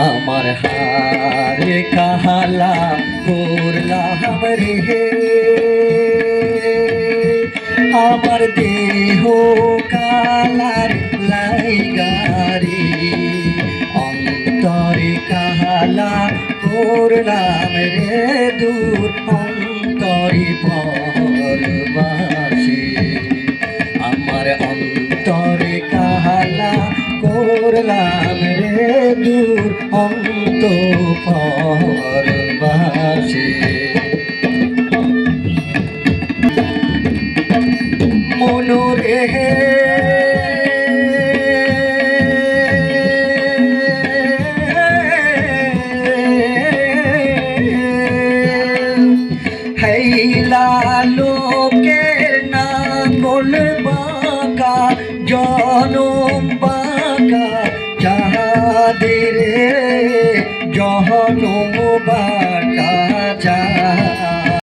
আমার হারে কাহালা করলাম রে আমার দেহ কালার লাইগারি অন্তরে কাহালা করলাম রে দূর, অন্তরে পরবাসী। আমার অন্তরে কাহালা করলাম রে দূর অন্ত পরবাসী মনোরে হেইলা লোকের বাঁকা জহনুম